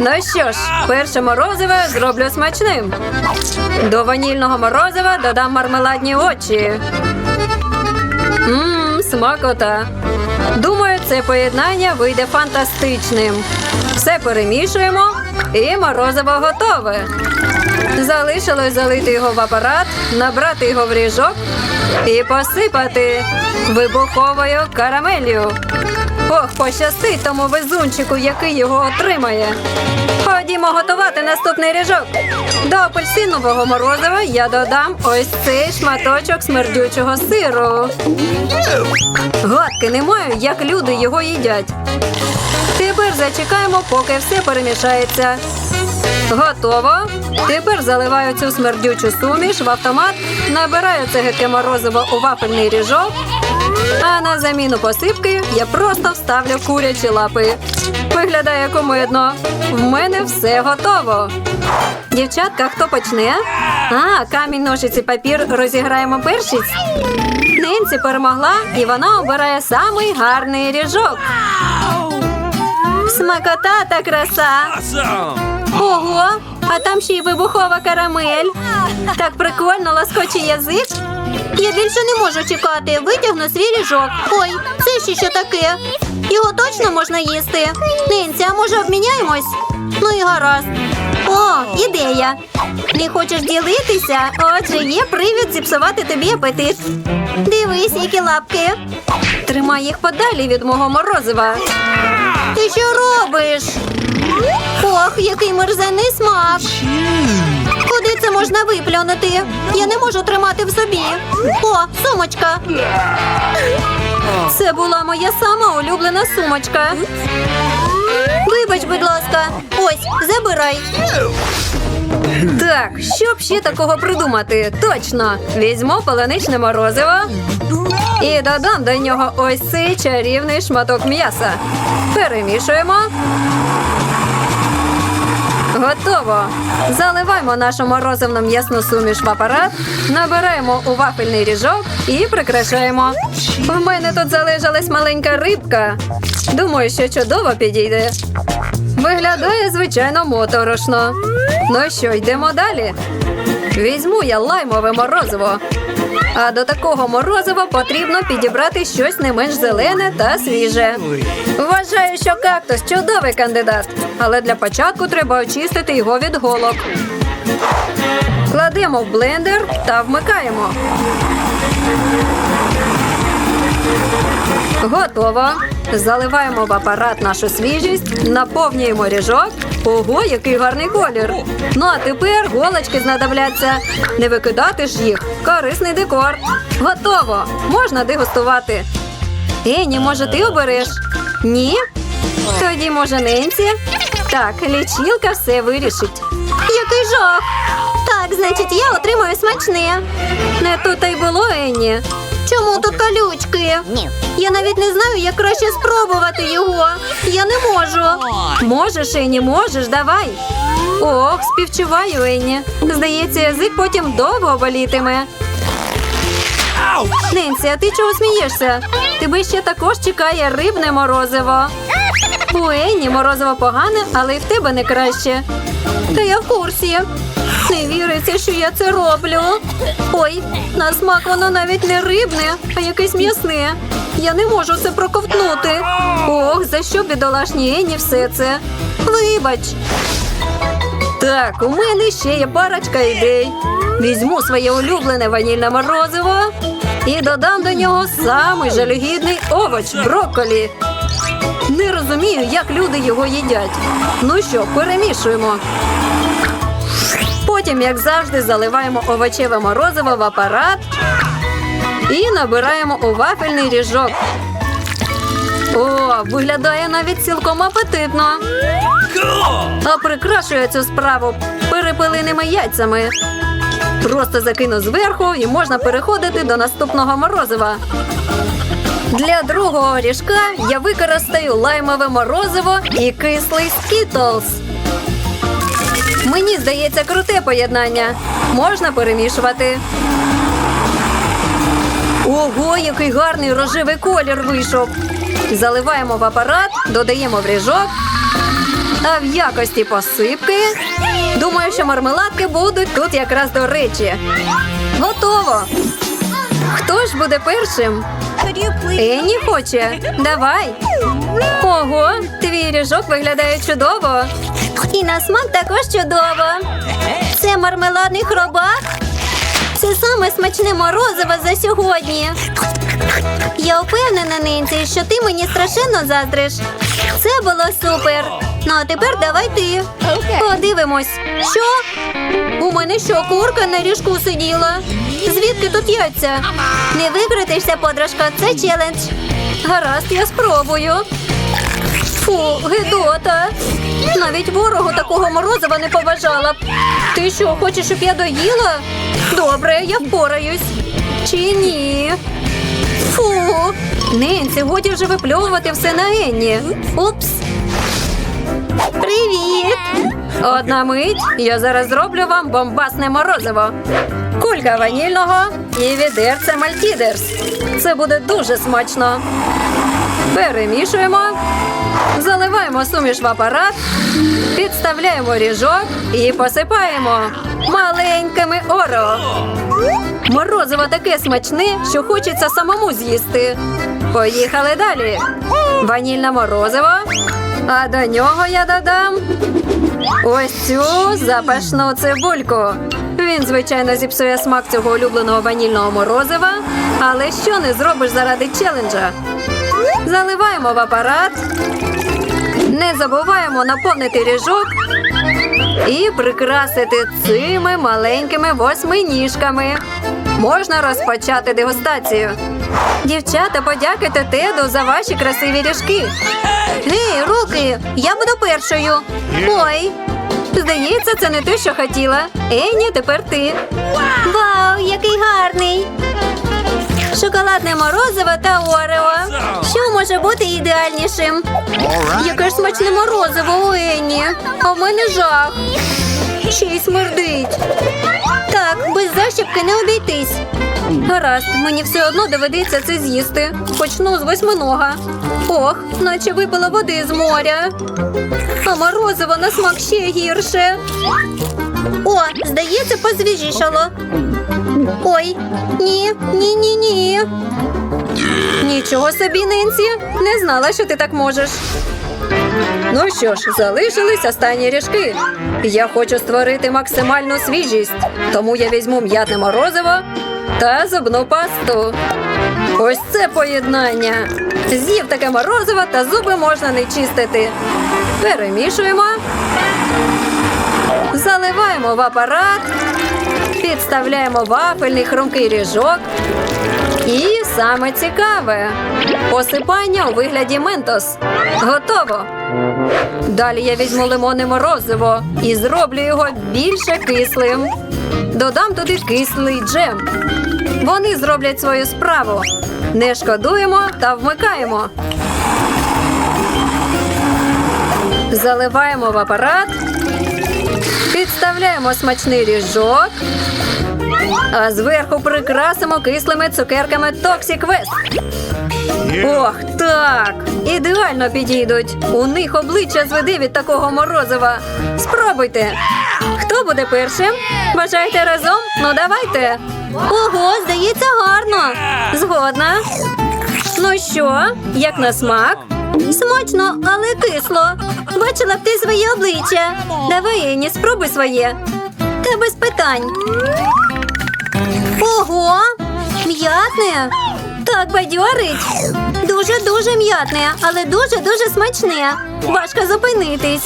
Ну що ж, перше морозиво зроблю смачним. До ванільного морозива додам мармеладні очі. Мм, смакота. Думаю, це поєднання вийде фантастичним. Все перемішуємо і морозиво готове. Залишилось залити його в апарат, набрати його в ріжок і посипати вибуховою карамелью. Ох, пощастить тому везунчику, який його отримає. Ходімо готувати наступний ріжок. До апельсинового морозива я додам ось цей шматочок смердючого сиру. Гадки не маю, як люди його їдять. Тепер зачекаємо, поки все перемішається. Готово. Тепер заливаю цю смердючу суміш в автомат, набираю це гидке морозиво у вафельний ріжок, а на заміну посипки я просто вставлю курячі лапи. Виглядає комедно. В мене все готово. Дівчатка, хто почне? А, камінь, ножиці, папір розіграємо першість. Ненці перемогла, і вона обирає самий гарний ріжок. Смакота та краса. Ого, а там ще й вибухова карамель. Так прикольно лоскоче язик. Я більше не можу чекати. Витягну свій ріжок. Ой, це ще що таке? Його точно можна їсти. Нинці, а може обміняємось? Ну і гаразд. О, ідея. Не хочеш ділитися? Отже, є привід зіпсувати тобі апетит. Дивись, які лапки. Тримай їх подалі від мого морозива. Ти що робиш? Ох, який мерзенний смак. Куди це можна виплюнути? Я не можу тримати в собі. О, сумочка. Це була моя сама улюблена сумочка. Вибач, будь ласка. Ось, забирай. Так, що б ще такого придумати? Точно! Візьму полоничне морозиво і додам до нього ось цей чарівний шматок м'яса. Перемішуємо. Готово. Заливаємо нашу морозивну м'ясну суміш в апарат, набираємо у вафельний ріжок і прикрашаємо. В мене тут залежалась маленька рибка. Думаю, що чудово підійде. Виглядає, звичайно, моторошно. Ну що, йдемо далі. Візьму я лаймове морозиво. А до такого морозива потрібно підібрати щось не менш зелене та свіже. Вважаю, що кактус чудовий кандидат, але для початку треба очистити його від голок. Кладемо в блендер та вмикаємо. Готово. Заливаємо в апарат нашу свіжість, наповнюємо ріжок. Ого, який гарний колір. Ну а тепер голочки знадобляться. Не викидати ж їх. Корисний декор. Готово. Можна дегустувати. Ені, може, ти обереш? Ні? Тоді, може, ненці? Так, лічилка все вирішить. Який жах. Так, значить, я отримую смачне. Не тут й було, Енні. Чому тут колючки? Я навіть не знаю, як краще спробувати його. Я не можу. Можеш, Енні, можеш, давай. Ох, співчуваю, Енні. Здається, язик потім довго болітиме. Ненсі, а ти чого смієшся? Тебе ще також чекає рибне морозиво. У Енні морозиво погане, але й в тебе не краще. Та я в курсі. Не віриться, що я це роблю. Ой, на смак воно навіть не рибне, а якесь м'ясне. Я не можу це проковтнути. Ох, за що бідолашній Енні все це? Вибач. Так, у мене ще є парочка ідей. Візьму своє улюблене ванільне морозиво і додам до нього самий жалюгідний овоч брокколі. Не розумію, як люди його їдять. Ну що, перемішуємо. Потім, як завжди, заливаємо овочеве морозиво в апарат і набираємо у вафельний ріжок. О, виглядає навіть цілком апетитно. А прикрашує цю справу перепилиними яйцями. Просто закину зверху і можна переходити до наступного морозива. Для другого ріжка я використаю лаймове морозиво і кислий скітлз. Мені здається круте поєднання. Можна перемішувати. Ого, який гарний рожевий колір вийшов. Заливаємо в апарат, додаємо в ріжок А в якості посипки. Думаю, що мармеладки будуть тут якраз до речі. Готово. Хто ж буде першим? Енні хоче. Давай. Ого, твій ріжок виглядає чудово. І на смак також чудово. Це мармеладний хробак. Це саме смачне морозиво за сьогодні. Я впевнена, Ненці, що ти мені страшенно заздриш. Це було супер. Ну а тепер давай ти. Подивимось. Що? У мене що, курка на ріжку сиділа? Звідки тут яйця? Не викритишся, подружка, це челендж. Гаразд, я спробую. Фу, гидота. Навіть ворогу такого морозива не побажала б. Ти що, хочеш, щоб я доїла? Добре, я впораюсь. Чи ні? Фу. Ненці, годі вже випльовувати все на Енні. Упс. Привіт! Одна мить, я зараз зроблю вам бомбасне морозиво. Кулька ванільного і відерце мальтідерс. Це буде дуже смачно. Перемішуємо, заливаємо суміш в апарат, підставляємо ріжок і посипаємо маленькими оро. Морозиво таке смачне, що хочеться самому з'їсти. Поїхали далі. Ванільне морозиво. А до нього я додам Ось цю запашну цибульку. Він, звичайно, зіпсує смак цього улюбленого ванільного морозива, але що не зробиш заради челенджа? Заливаємо в апарат, не забуваємо наповнити ріжок і прикрасити цими маленькими восьминіжками. Можна розпочати дегустацію. Дівчата, подякуйте Теду за ваші красиві ріжки. Гей, руки! Я буду першою. Ой, Здається, це не те, що хотіла. Енні, тепер ти. вау, який гарний! Шоколадне морозиво та орео. Що може бути ідеальнішим? Яке ж смачне морозиво у Енні. А в мене жах. Ще й смердить. Так, без защіпки не обійтись. Гаразд, мені все одно доведеться це з'їсти. Почну з восьминога. Ох, наче випила води з моря. А морозиво на смак ще гірше. О, здається, позвіжішало. Ой, ні, ні, ні, ні. Нічого собі, Ненсі. Не знала, що ти так можеш. Ну що ж, залишились останні ріжки. Я хочу створити максимальну свіжість, тому я візьму м'ятне морозиво та зубну пасту. Ось це поєднання. З'їв таке морозиво та зуби можна не чистити. Перемішуємо. Заливаємо в апарат, підставляємо вафельний хрумкий ріжок. І саме цікаве посипання у вигляді ментос. Готово. Далі я візьму лимонне морозиво і зроблю його більше кислим. Додам туди кислий джем. Вони зроблять свою справу. Не шкодуємо та вмикаємо. Заливаємо в апарат, підставляємо смачний ріжок, а зверху прикрасимо кислими цукерками Toxic West. Ох, так! Ідеально підійдуть. У них обличчя зведе від такого морозива. Спробуйте. Хто буде першим? Бажаєте разом? Ну давайте. Ого, здається, гарно. Згодна. Ну що, як на смак? Смачно, але кисло. Бачила б ти своє обличчя. Давай, Ені, спробуй своє. Та без питань. Ого, м'ятне. Так бадьорить. Дуже-дуже м'ятне, але дуже-дуже смачне. Важко зупинитись.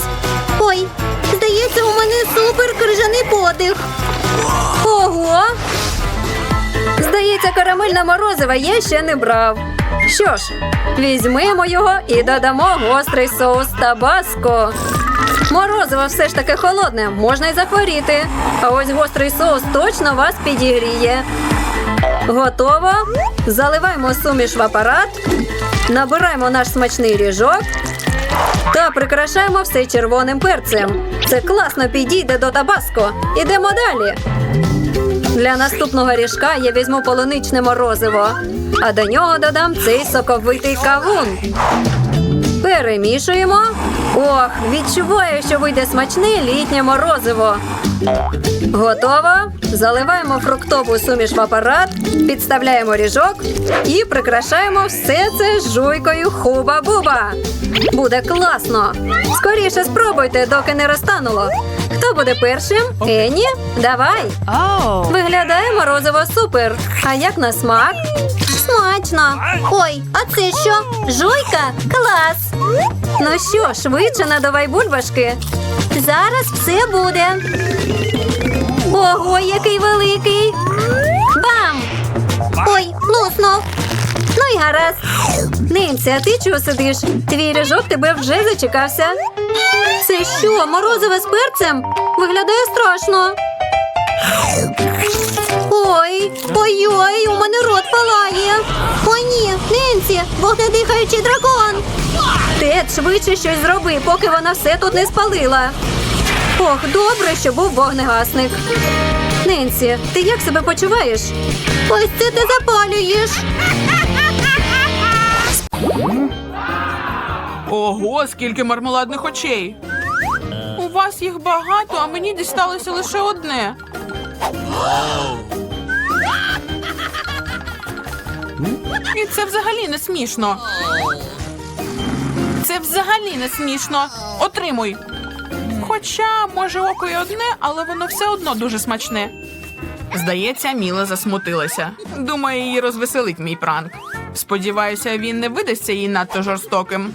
Ой, здається, у мене супер крижаний подих. Ого! Здається, карамельне морозиво я ще не брав. Що ж, візьмемо його і додамо гострий соус табаско. Морозиво все ж таки холодне, можна й захворіти. А ось гострий соус точно вас підігріє. Готово. Заливаємо суміш в апарат, набираємо наш смачний ріжок та прикрашаємо все червоним перцем. Це класно підійде до табаско. Ідемо далі. Для наступного ріжка я візьму полуничне морозиво, а до нього додам цей соковитий кавун. Перемішуємо. Ох, відчуваю, що вийде смачне літнє морозиво. Готово. Заливаємо фруктову суміш в апарат, підставляємо ріжок і прикрашаємо все це жуйкою хуба-буба. Буде класно. Скоріше спробуйте, доки не розтануло. Хто буде першим? Ені? Давай. Виглядає морозиво супер. А як на смак? Смачно. Ой, а це що? Жуйка? Клас. Ну що, швидше надавай бульбашки. Зараз все буде. Ого, який великий! Бам! Ой, луснув. Ну й гаразд. Нинці, а ти чого сидиш? Твій ріжок тебе вже зачекався. Це що, морозиве з перцем? Виглядає страшно. Ой, ой-ой, у мене рот палає. О, ні, Ненсі, вогнедихаючий дракон. Тед, швидше щось зроби, поки вона все тут не спалила. Ох, добре, що був вогнегасник. Ненсі, ти як себе почуваєш? Ось це ти запалюєш. Ого, скільки мармеладних очей. У вас їх багато, а мені дісталося лише одне. І це взагалі не смішно. Це взагалі не смішно. Отримуй. Хоча, може, око й одне, але воно все одно дуже смачне. Здається, Міла засмутилася. Думаю, її розвеселить мій пранк. Сподіваюся, він не видасться їй надто жорстоким.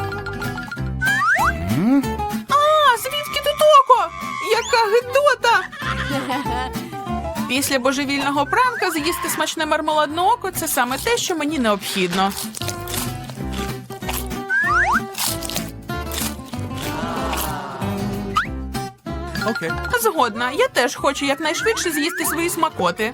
Після божевільного пранка з'їсти смачне мармеладне око це саме те, що мені необхідно. Okay. Згодна, я теж хочу якнайшвидше з'їсти свої смакоти.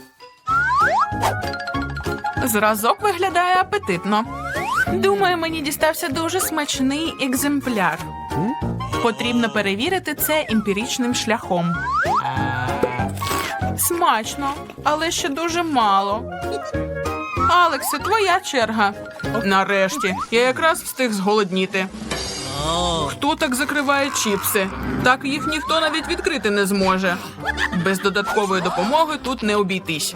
Зразок виглядає апетитно. Думаю, мені дістався дуже смачний екземпляр. Потрібно перевірити це емпіричним шляхом. Смачно, але ще дуже мало. Алексе, твоя черга. Нарешті, я якраз встиг зголодніти. Хто так закриває чіпси? Так їх ніхто навіть відкрити не зможе. Без додаткової допомоги тут не обійтись.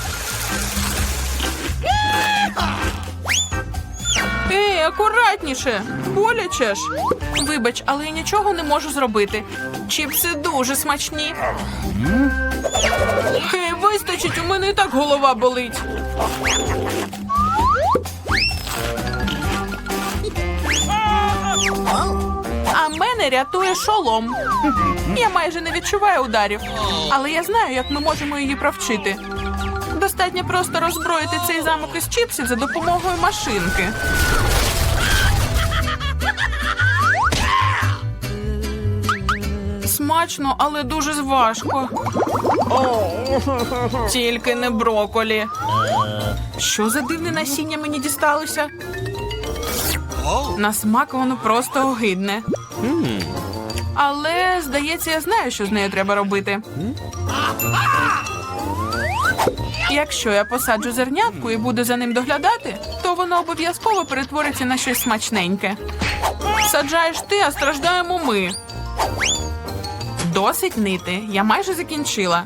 Ей, акуратніше! Боляче ж. Вибач, але я нічого не можу зробити. Чіпси дуже смачні. Ей, вистачить, у мене і так голова болить. А мене рятує шолом. Я майже не відчуваю ударів, але я знаю, як ми можемо її провчити. Достатньо просто роззброїти цей замок із чіпсів за допомогою машинки. Смачно, але дуже важко. Тільки не броколі. Що за дивне насіння мені дісталося? На смак воно просто огидне. Але, здається, я знаю, що з нею треба робити. Якщо я посаджу зернятку і буду за ним доглядати, то воно обов'язково перетвориться на щось смачненьке. Саджаєш ти, а страждаємо ми. Досить нити. Я майже закінчила.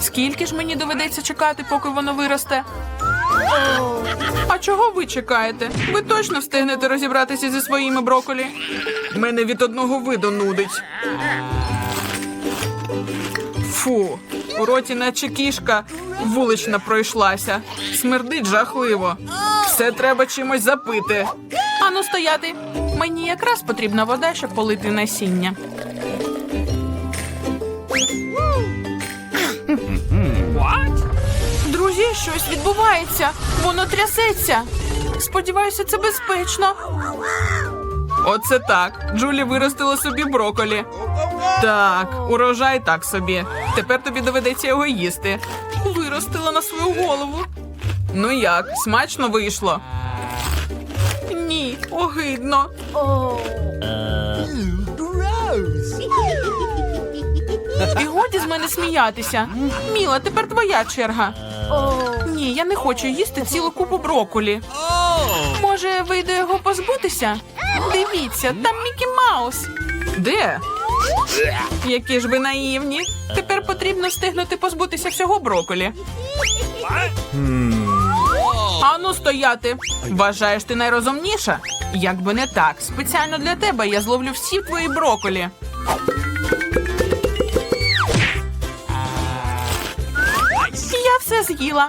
Скільки ж мені доведеться чекати, поки воно виросте? А чого ви чекаєте? Ви точно встигнете розібратися зі своїми броколі? Мене від одного виду нудить. Фу, у роті наче кішка вулична пройшлася. Смердить жахливо. Все треба чимось запити. Ану стояти. Мені якраз потрібна вода, щоб полити насіння. Друзі, щось відбувається. Воно трясеться. Сподіваюся, це безпечно. Оце так. Джулі виростила собі броколі. Так, урожай так собі. Тепер тобі доведеться його їсти. Виростила на свою голову. Ну як, смачно вийшло? Ні, огидно. І годі з мене сміятися. Міла, тепер твоя черга. Ні, я не хочу їсти цілу купу броколі. Може, вийде його позбутися? Дивіться, там Мікі Маус. Де? Які ж ви наївні. Тепер потрібно встигнути позбутися всього броколі. Ану стояти. Вважаєш ти найрозумніша? Якби не так, спеціально для тебе я зловлю всі твої броколі. Я все з'їла.